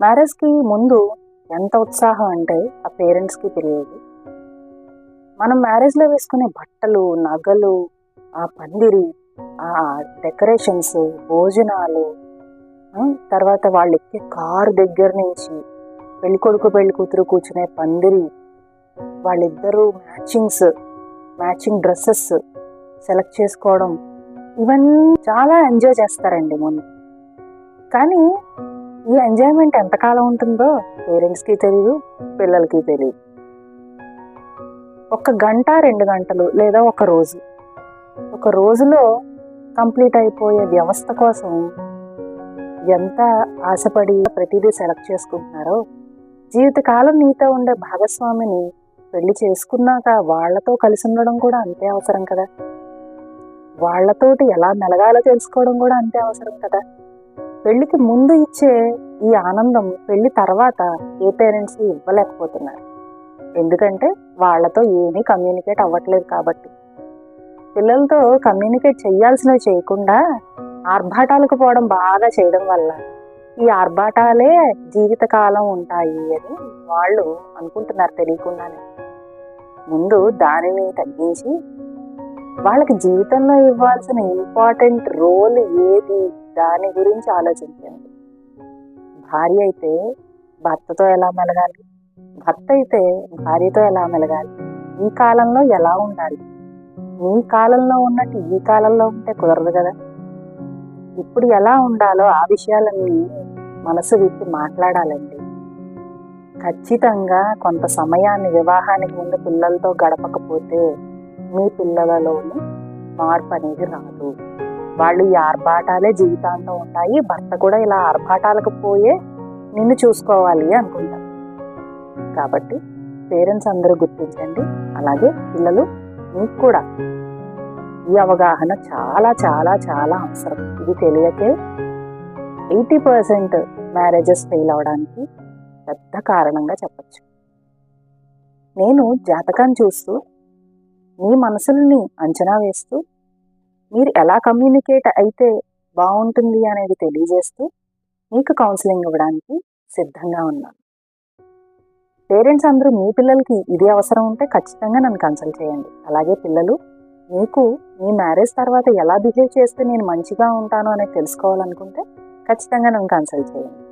మ్యారేజ్కి ముందు ఎంత ఉత్సాహం అంటే ఆ పేరెంట్స్కి తెలియదు. మనం మ్యారేజ్లో వేసుకునే బట్టలు నగలు ఆ పందిరి ఆ డెకరేషన్స్ భోజనాలు తర్వాత వాళ్ళు ఎక్కే కారు దగ్గర నుంచి పెళ్ళి కొడుకు పెళ్ళి కూతురు కూర్చునే పందిరి వాళ్ళిద్దరూ మ్యాచింగ్స్ మ్యాచింగ్ డ్రెస్సెస్ సెలెక్ట్ చేసుకోవడం ఇవన్నీ చాలా ఎంజాయ్ చేస్తారండి ముందు. కానీ ఈ ఎంజాయ్మెంట్ ఎంతకాలం ఉంటుందో పేరెంట్స్కి తెలియదు పిల్లలకి తెలియదు ఒక గంట రెండు గంటలు లేదా ఒక రోజు. ఒక రోజులో కంప్లీట్ అయిపోయే వ్యవస్థ కోసం ఎంత ఆశపడి ప్రతిదీ సెలెక్ట్ చేసుకుంటున్నారో జీవితకాలం నీతో ఉండే భాగస్వామిని పెళ్ళి చేసుకున్నాక వాళ్ళతో కలిసి ఉండడం కూడా అంతే అవసరం కదా. వాళ్ళతోటి ఎలా మెలగాలో తెలుసుకోవడం కూడా అంతే అవసరం కదా. పెళ్ళికి ముందు ఇచ్చే ఈ ఆనందం పెళ్ళి తర్వాత ఏ పేరెంట్స్ ఇవ్వలేకపోతున్నారు. ఎందుకంటే వాళ్ళతో ఏమీ కమ్యూనికేట్ అవ్వట్లేదు కాబట్టి. పిల్లలతో కమ్యూనికేట్ చేయాల్సినవి చేయకుండా ఆర్భాటాలకు పోవడం బాగా చేయడం వల్ల ఈ ఆర్భాటాలే జీవితకాలం ఉంటాయి అని వాళ్ళు అనుకుంటున్నారు తెలియకుండానే. ముందు దానిని తగ్గించి వాళ్ళకి జీవితంలో ఇవ్వాల్సిన ఇంపార్టెంట్ రోల్ ఏది దాని గురించి ఆలోచించండి. భార్య అయితే భర్తతో ఎలా మెలగాలి? భర్త అయితే భార్యతో ఎలా మెలగాలి? ఈ కాలంలో ఎలా ఉండాలి? మీ కాలంలో ఉన్నట్టు ఈ కాలంలో ఉంటే కుదరదు కదా? ఇప్పుడు ఎలా ఉండాలో ఆ విషయాలన్నీ మనసు విప్పి మాట్లాడాలండి. ఖచ్చితంగా కొంత సమయాన్ని వివాహానికి ముందు పిల్లలతో గడపకపోతే మీ పిల్లలలోని మార్పు అనేది రాదు. వాళ్ళు ఈ ఆర్భాటాలే జీవితాంతం ఉంటాయి. భర్త కూడా ఇలా ఆర్భాటాలకు పోయే నిన్ను చూసుకోవాలి అనుకుంటారు. కాబట్టి పేరెంట్స్ అందరూ గుర్తించండి. అలాగే పిల్లలు మీకు కూడా ఈ అవగాహన చాలా చాలా చాలా అవసరం. ఇది తెలియకే ఎయిటీ పర్సెంట్ మ్యారేజెస్ ఫెయిల్ అవడానికి పెద్ద కారణంగా చెప్పచ్చు. నేను జాతకాన్ని చూస్తూ మీ మనసుల్ని అంచనా వేస్తూ మీరు ఎలా కమ్యూనికేట్ అయితే బాగుంటుంది అనేది తెలియజేస్తూ మీకు కౌన్సిలింగ్ ఇవ్వడానికి సిద్ధంగా ఉన్నాను. పేరెంట్స్ అందరూ మీ పిల్లలకి ఇది అవసరం ఉంటే ఖచ్చితంగా నన్ను కన్సల్ట్ చేయండి. అలాగే పిల్లలు మీకు మీ మ్యారేజ్ తర్వాత ఎలా బిహేవ్ చేస్తే నేను మంచిగా ఉంటాను అనేది తెలుసుకోవాలనుకుంటే ఖచ్చితంగా నన్ను కన్సల్ట్ చేయండి.